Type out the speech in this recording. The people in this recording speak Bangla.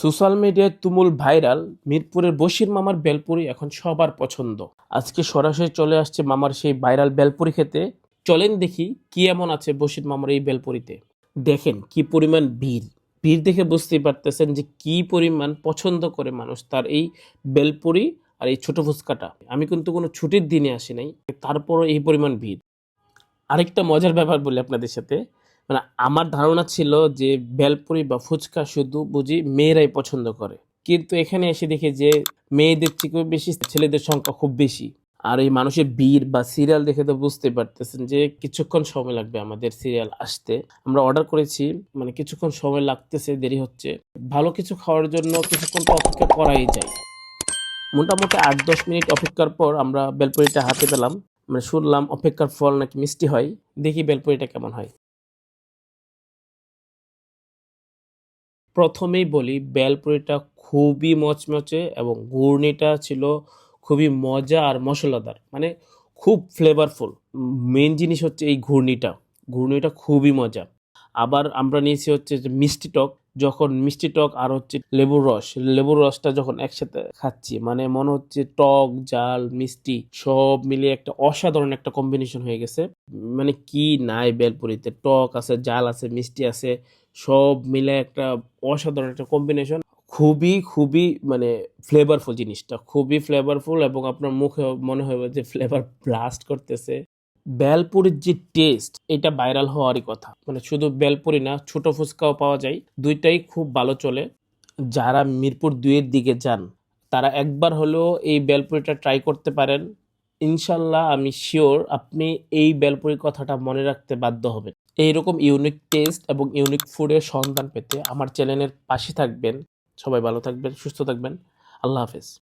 সোশ্যাল মিডিয়ায় তুমুল ভাইরাল, মিরপুরের বশির মামার বেলপুরি এখন সবার পছন্দ। আজকে সরাসরি চলে আসছে মামার সেই ভাইরাল বেলপুরি খেতে। চলেন দেখি কি এমন আছে বশির মামার এই বেলপুরিতে। দেখেন কি পরিমাণ ভিড়। ভিড় দেখে বুঝতেই পারতেছেন যে কি পরিমাণ পছন্দ করে মানুষ তার এই বেলপুরি আর এই ছোট ফুচকাটা। আমি কিন্তু কোনো ছুটির দিনে আসি নাই, তারপরও এই পরিমাণ ভিড়। আরেকটা মজার ব্যাপার বলি আপনাদের সাথে মানে আমার ধারণা ছিল যে বেলপুরি বা ফুচকা শুধু বুঝি মেয়েরাই পছন্দ করে। কিন্তু এখানে এসে দেখি যে মেয়েদের থেকেও বেশি ছেলেদের সংখ্যা খুব বেশি। আর এই মানুষের বীর বা সিরিয়াল দেখে তো বুঝতে পারতেছেন যে কিছুক্ষণ সময় লাগবে আমাদের সিরিয়াল আসতে। আমরা অর্ডার করেছি মানে কিছুক্ষণ সময় লাগতেছে, দেরি হচ্ছে। ভালো কিছু খাওয়ার জন্য কিছুক্ষণ তো অপেক্ষা করাই যায়। মোটামুটি আট দশ মিনিট অপেক্ষার পর আমরা বেলপুরিটা হাতে পেলাম। মানে শুনলাম অপেক্ষার ফল নাকি মিষ্টি হয়। দেখি বেলপুরিটা কেমন হয়। প্রথমেই বলি বেলপুরিটা খুবই মচমচে এবং ঘূর্ণিটা ছিল খুবই মজা আর মশলাদার। মানে খুব ফ্লেভারফুল মেন জিনিস হচ্ছে এই ঘূর্ণিটা। ঘূর্ণিটা খুবই মজা। আবার আমরা নিয়েছি হচ্ছে যে মিষ্টি টক। যখন মিষ্টি টক আর হচ্ছে লেবুর রস, লেবুর রসটা যখন একসাথে খাচ্ছি মানে মনে হচ্ছে টক, জাল, মিষ্টি সব মিলিয়ে একটা অসাধারণ একটা কম্বিনেশন হয়ে গেছে। মানে কি নাই বেলপুরিতে, টক আছে, জাল আছে, মিষ্টি আছে, সব মিলে একটা অসাধারণ একটা কম্বিনেশন খুবই খুবই মানে ফ্লেভারফুল জিনিসটা, খুবই ফ্লেভারফুল এবং আপনার মুখে মনে হবে যে ফ্লেভার ব্লাস্ট করতেছে। বেলপুরির যে টেস্ট, এটা ভাইরাল হওয়ারই কথা। মানে শুধু বেলপুরি না, ছোট ফুচকাও পাওয়া যায়। দুইটাই খুব ভালো চলে। যারা মিরপুর দুইয়ের দিকে যান, তারা একবার হলেও এই বেলপুরিটা ট্রাই করতে পারেন। ইনশাল্লাহ আমি শিওর আপনি এই বেলপুরির কথাটা মনে রাখতে বাধ্য হবেন। এইরকম ইউনিক টেস্ট এবং ইউনিক ফুডের সন্ধান পেতে আমার চ্যানেলের পাশে থাকবেন। সবাই ভালো থাকবেন, সুস্থ থাকবেন। আল্লাহ হাফেজ।